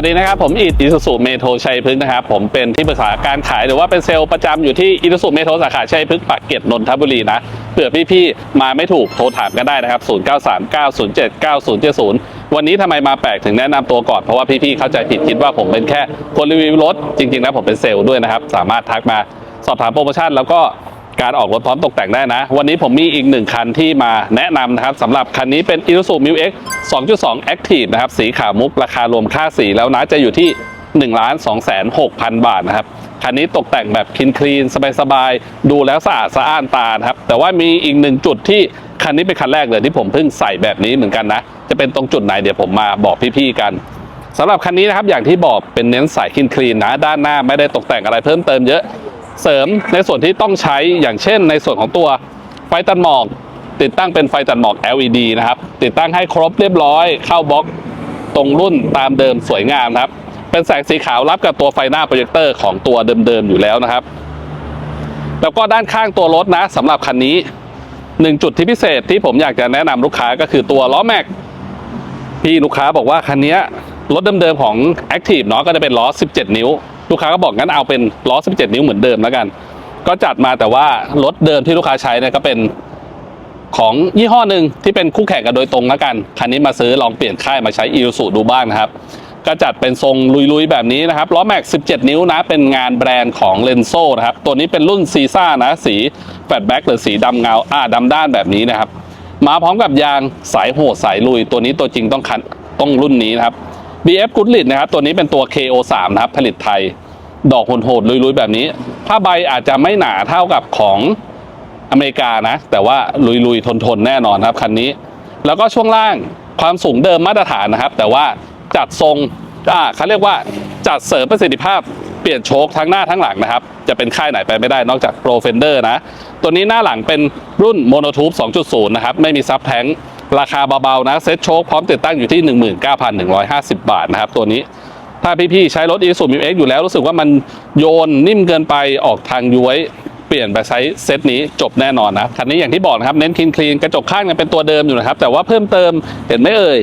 วัสดีนะครับ ผมอิดอิสุสุเมโทชัยพฤกษ์นะครับ ผมเป็นที่ปรึกษาการขายหรือว่าเป็นเซลล์ประจำอยู่ที่อิสุสุเมโทสาขาชัยพฤกษ์ปากเกร็ดนนทบุรีนะเผื่อพี่ๆมาไม่ถูกโทรถามกันได้นะครับ 0939079070 วันนี้ทำไมมาแปลกถึงแนะนำตัวก่อนเพราะว่าพี่ๆเข้าใจผิดคิดว่าผมเป็นแค่คนรีวิวรถจริงๆแล้วผมเป็นเซลล์ด้วยนะครับ สามารถทักมาสอบถามโปรโมชั่นแล้วก็ การออกรถพร้อมตกแต่งได้นะ วันนี้ผมมีอีกหนึ่งคันที่มาแนะนำนะครับสำหรับคันนี้เป็น Isuzu m u X 2.2 Active นะครับสีขาวมุกราคารวมค่าสีแล้วนะจะอยู่ที่ 1 2 6 0 0 0 บาทนะครับคันนี้ตกแต่งแบบคินคลีนสบายๆ ดูแล้วสะอาดสะอ้านตานครับ แต่ว่ามีอีกหนึ่งจุดที่คันนี้เป็นคันแรกเลยที่ผมเพิ่งใส่แบบนี้เหมือนกันนะ จะเป็นตรงจุดไหนเดี๋ยวผมมาบอกพี่ๆกันสำหรับคันนี้นะครับอย่างที่บอกเป็นเน้นสายคินคลีนนะ ด้านหน้าไม่ได้ตกแต่งอะไรเพิ่มเติมเยอะ เสริมในส่วนที่ต้องใช้อย่างเช่น ในส่วนของตัวไฟตัดหมอก ติดตั้งเป็นไฟตัดหมอก LED นะครับ ติดตั้งให้ครบเรียบร้อย เข้าบล็อกตรงรุ่นตามเดิมสวยงามครับ เป็นแสงสีขาวรับกับตัวไฟหน้าโปรเจคเตอร์ของตัวเดิมๆอยู่แล้วนะครับ แล้วก็ด้านข้างตัวรถนะสำหรับคันนี้หนึ่งจุดที่พิเศษที่ผมอยากจะแนะนำลูกค้าก็คือตัวล้อแม็กพี่ลูกค้าบอกว่าคันนี้รถเดิมๆของ Active เนาะก็จะเป็นล้อ 17 นิ้ว ลูกค้าก็บอกงั้นเอาเป็นล้อ 17 นิ้วเหมือนเดิมแล้วกัน ก็จัดมาแต่ว่ารถเดิมที่ลูกค้าใช้เนี่ยก็เป็นของยี่ห้อหนึ่งที่เป็นคู่แข่งกันโดยตรงแล้วกัน คันนี้มาซื้อลองเปลี่ยนค่ายมาใช้ i ู u ดูบ้างนะครับ ก็จัดเป็นทรงลุยๆ แบบนี้นะครับ ล้อแม็ก 17 นิ้วนะ เป็นงานแบรนด์ของเลนโซนะครับ ตัวนี้เป็นรุ่นซีซ่านะ สีแฟลตแบ็กหรือสีดำเงา อ่าดำด้านแบบนี้นะครับ มาพร้อมกับยางสายโหดสายลุย ตัวนี้ตัวจริงต้องคันต้องรุ่นนี้นะครับ BF g o o d l i t นะครับ ตัวนี้เป็นตัว KO3 นะครับ ผลิตไทย ดอกโหดๆลุยๆ แบบนี้ ผ้าใบอาจจะไม่หนาเท่ากับของอเมริกานะ แต่ว่าลุยๆ ทนๆ แน่นอนครับคันนี้ แล้วก็ช่วงล่างความสูงเดิมมาตรฐานนะครับ แต่ว่าจัดทรงเขาเรียกว่าจัดเสริมประสิทธิภาพเปลี่ยนโชคทั้งหน้าทั้งหลังนะครับ จะเป็นค่ายไหนไปไม่ได้นอกจาก Pro Fender นะ ตัวนี้หน้าหลังเป็นรุ่น Monotube 2.0 นะครับ ไม่มีซับแท้ง ราคาเบาๆนะเซ็ตโชคพร้อมติดตั้งอยู่ที่ 19,150 บาทนะครับตัวนี้ถ้าพี่ๆใช้รถ Isuzu m u X อยู่แล้วรู้สึกว่ามันโยนนิ่มเกินไปออกทางย้วย เปลี่ยนไปใช้เซตนี้จบแน่นอนนะคันนี้อย่างที่บอกนะครับเน้นคลีนคลีนกระจกข้างยังเป็นตัวเดิมอยู่นะครับ แต่ว่าเพิ่มเติมเห็นไหมเอ่ย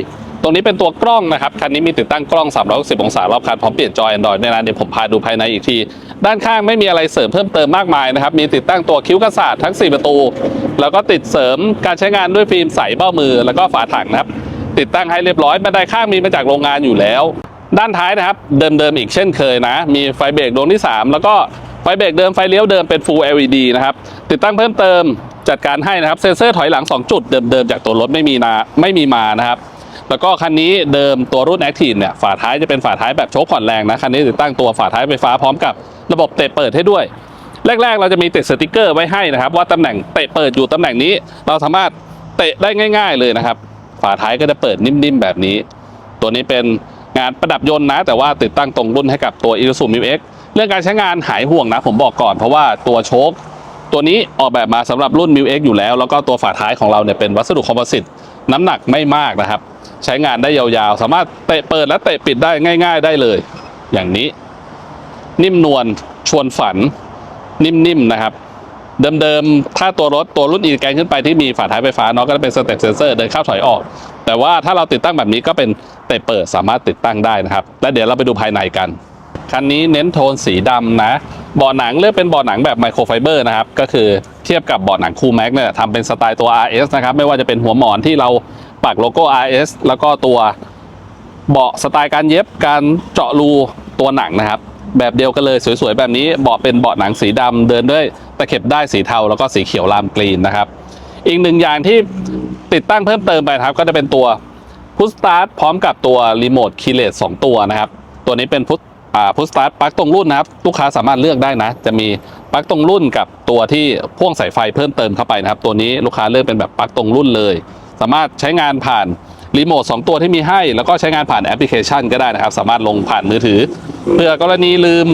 รงนี้เป็นตัวกล้องนะครับ คันนี้มีติดตั้งกล้อง 360 องศารอบคันพร้อมเปลี่ยนจอ Android ด้วยนเดี๋ยวผมพาดูภายในอีกที ด้านข้างไม่มีอะไรเสริมเพิ่มเติมมากมายนะครับ มีติดตั้งตัวคิ้วกระสาดทั้ง 4 ประตู แล้วก็ติดเสริมการใช้งานด้วยฟิล์มใสเบ้ามือ แล้วก็ฝาถังนะครับ ติดตั้งให้เรียบร้อยบันไดข้างมีมาจากโรงงานอยู่แล้ว ด้านท้ายนะครับ เดิมๆอีกเช่นเคยนะ มีไฟเบรกดวงที่ 3 แล้วก็ไฟเบรกเดิมไฟเลี้ยวเดิมเป็น Full LED นะครับติดตั้งเพิ่มเติมจัดการให้นะครับเซ็นเซอร์ถอยหลัง 2 จุดเดิมๆจากตัวรถไม่มีนาไม่มีมานะครับ แล้วก็คันนี้เดิมตัวรุ่น Active เนี่ยฝาท้ายจะเป็นฝาท้ายแบบโชคผ่อนแรงนะ คันนี้ติดตั้งตัวฝาท้ายไฟฟ้าพร้อมกับระบบเตะเปิดให้ด้วย แรก ๆ เราจะมีติดสติกเกอร์ไว้ให้นะครับ ว่าตำแหน่งเตะเปิดอยู่ตำแหน่งนี้ เราสามารถเตะได้ง่าย ๆ เลยนะครับ ฝาท้ายก็จะเปิดนิ่มๆแบบนี้ ตัวนี้เป็นงานประดับยนต์นะ แต่ว่าติดตั้งตรงรุ่นให้กับตัว Isuzu m u X เรื่องการใช้งานหายห่วงนะ ผมบอกก่อนเพราะว่าตัวโชคตัวนี้ออกแบบมาสำหรับรุ่น m u X อยู่แล้ว แล้วก็ตัวฝาท้ายของเราเนี่ยเป็นวัสดุคอมโพสิตน้ำหนักไม่มากนะครับ ใช้งานได้ยาวๆ สามารถเตะเปิดและเตะปิดได้ง่าย ๆ ได้เลย อย่างนี้ นิ่มนวลชวนฝัน นิ่มๆนะครับ เดิมๆ ถ้าตัวรถตัวรุ่นอีแกนขึ้นไปที่มีฝาท้ายไฟฟ้าเนาะก็จะเป็นสเต็ปเซนเซอร์เดินเข้าถอยออก แต่ว่าถ้าเราติดตั้งแบบนี้ก็เป็นเตะเปิดสามารถติดตั้งได้นะครับ และเดี๋ยวเราไปดูภายในกันคันนี้เน้นโทนสีดำนะเบาะหนังเลือกเป็นเบาะหนังแบบไมโครไฟเบอร์นะครับ ก็คือเทียบกับเบาะหนังคูลแม็กเนี่ยทำเป็นสไตล์ตัว RS นะครับ ไม่ว่าจะเป็นหัวหมอนที่เรา ปักโลโก้ RS แล้วก็ตัวเบาะสไตล์การเย็บการเจาะรูตัวหนังนะครับ แบบเดียวกันเลยสวยๆแบบนี้เบาะเป็นเบาะหนังสีดำเดินด้วยตะเข็บได้สีเทาแล้วก็สีเขียวลามกรีนนะครับ อีกหนึ่งอย่างที่ติดตั้งเพิ่มเติมไปครับ ก็จะเป็นตัวพุชสตาร์ทพร้อมกับตัวรีโมทคีเลสสองตัวนะครับ ตัวนี้เป็นพุชพุชสตาร์ทปลั๊กตรงรุ่นนะครับลูกค้าสามารถเลือกได้นะ จะมีปลั๊กตรงรุ่นกับตัวที่พ่วงสายไฟเพิ่มเติมเข้าไปนะครับ ตัวนี้ลูกค้าเลือกเป็นแบบปลั๊กตรงรุ่นเลย สามารถใช้งานผ่านรีโมท2ตัวที่มีให้ แล้วก็ใช้งานผ่านแอปพลิเคชันก็ได้นะครับ สามารถลงผ่านมือถือ เพื่อกรณีลืม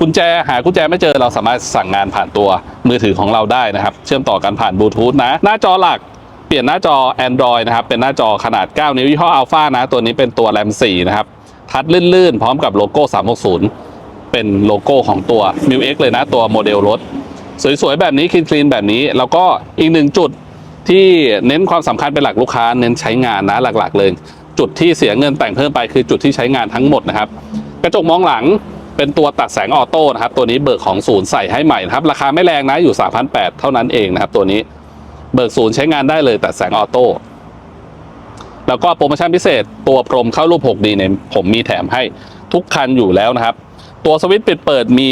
กุญแจหากุญแจไม่เจอเราสามารถสั่งงานผ่านตัวมือถือของเราได้นะครับ เชื่อมต่อกันผ่านบลูทูธนะ หน้าจอหลักเปลี่ยนหน้าจอ Android นะครับ เป็นหน้าจอขนาด 9 นิ้วยี่ห้อ Alpha นะ ตัวนี้เป็นตัวแรม4นะครับ ทัดลื่นๆ พร้อมกับโลโก้ 360 เป็นโลโก้ของตัว m u X เลยนะ ตัวโมเดลรถ สวยๆ แบบนี้คลีนๆ แบบนี้ แล้วก็อีกหนึ่งจุด ที่เน้นความสำคัญเป็นหลักลูกค้าเน้นใช้งานนะหลักๆเลย จุดที่เสียเงินแต่งเพิ่มไปคือจุดที่ใช้งานทั้งหมดนะครับ กระจกมองหลังเป็นตัวตัดแสงออโต้นะครับ ตัวนี้เบิกของศูนย์ใส่ให้ใหม่นะครับ ราคาไม่แรงนะอยู่ 3,800 เท่านั้นเองนะครับ ตัวนี้เบิกศูนย์ใช้งานได้เลยตัดแสงออโต้แล้วก็โปรโมชั่นพิเศษตัวพรมเข้ารูป 6D เนี่ยผมมีแถมให้ทุกคันอยู่แล้วนะครับ ตัวสวิตช์ปิดเปิดมี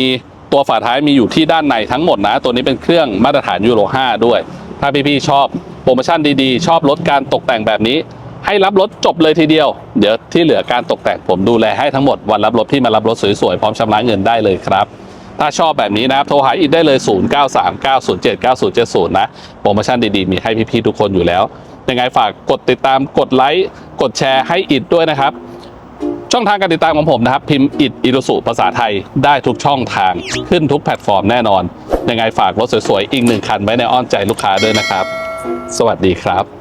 ตัวฝาท้ายมีอยู่ที่ด้านในทั้งหมดนะ ตัวนี้เป็นเครื่องมาตรฐานยูโร5ด้วย ถ้าพี่ๆชอบโปรโมชั่นดีๆ ชอบรถการตกแต่งแบบนี้ ให้รับรถจบเลยทีเดียว เดี๋ยวที่เหลือการตกแต่งผมดูแลให้ทั้งหมดวันรับรถพี่มารับรถสวยๆพร้อมชำระเงินได้เลยครับถ้าชอบแบบนี้นะครับโทรหาอิดได้เลย 0939079070 นะ โปรโมชั่นดีๆ มีให้พี่ๆทุกคนอยู่แล้ว ยังไงฝากกดติดตามกดไลค์กดแชร์ให้อิดด้วยนะครับ ช่องทางการติดตามของผมนะครับ พิมพ์อิดอิรุสุภาษาไทยได้ทุกช่องทางขึ้นทุกแพลตฟอร์มแน่นอน ยังไงฝากรถสวยๆ อีกหนึ่งคันไว้ในอ้อนใจลูกค้าด้วยนะครับ สวัสดีครับ